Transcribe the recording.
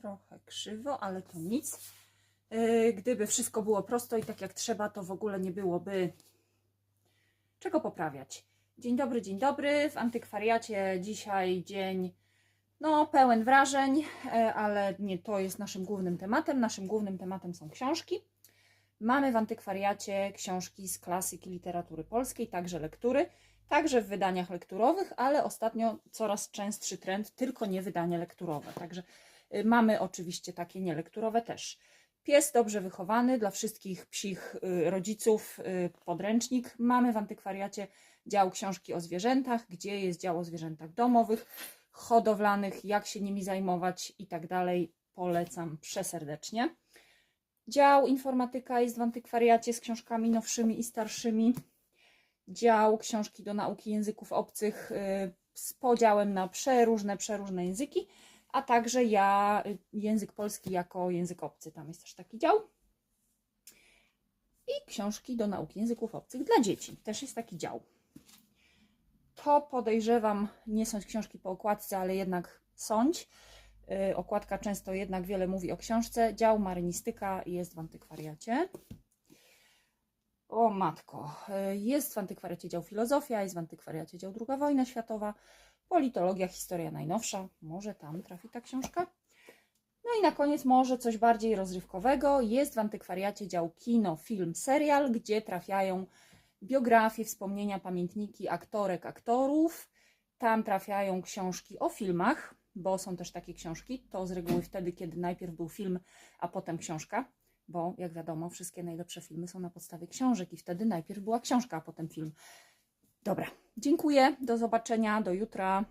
trochę krzywo, ale to nic. Yy, Gdyby wszystko było prosto i tak jak trzeba, to w ogóle nie byłoby czego poprawiać. Dzień dobry, dzień dobry. W antykwariacie dzisiaj dzień no, pełen wrażeń, e, ale nie to jest naszym głównym tematem. Naszym głównym tematem są książki. Mamy w antykwariacie książki z klasyki literatury polskiej, także lektury, także w wydaniach lekturowych, ale ostatnio coraz częstszy trend tylko nie wydania lekturowe. Także mamy oczywiście takie nielekturowe też. Pies dobrze wychowany dla wszystkich psich y, rodziców, y, podręcznik. Mamy w antykwariacie dział książki o zwierzętach, gdzie jest dział o zwierzętach domowych, hodowlanych, jak się nimi zajmować i tak dalej. Polecam przeserdecznie. Dział informatyka jest w antykwariacie z książkami nowszymi i starszymi. Dział książki do nauki języków obcych y, z podziałem na przeróżne, przeróżne języki, a także ja y, język polski jako język obcy. Tam jest też taki dział. I książki do nauki języków obcych dla dzieci. Też jest taki dział. To podejrzewam, nie sądź książki po okładce, ale jednak sądź. Y, Okładka często jednak wiele mówi o książce. Dział marynistyka jest w antykwariacie. O matko, y, jest w antykwariacie dział filozofia, jest w antykwariacie dział II wojna światowa, politologia, historia najnowsza. Może tam trafi ta książka. No i na koniec może coś bardziej rozrywkowego. Jest w antykwariacie dział kino, film, serial, gdzie trafiają biografie, wspomnienia, pamiętniki aktorek, aktorów. Tam trafiają książki o filmach, bo są też takie książki. To z reguły wtedy, kiedy najpierw był film, a potem książka, bo jak wiadomo, wszystkie najlepsze filmy są na podstawie książek i wtedy najpierw była książka, a potem film. Dobra, dziękuję, do zobaczenia, do jutra.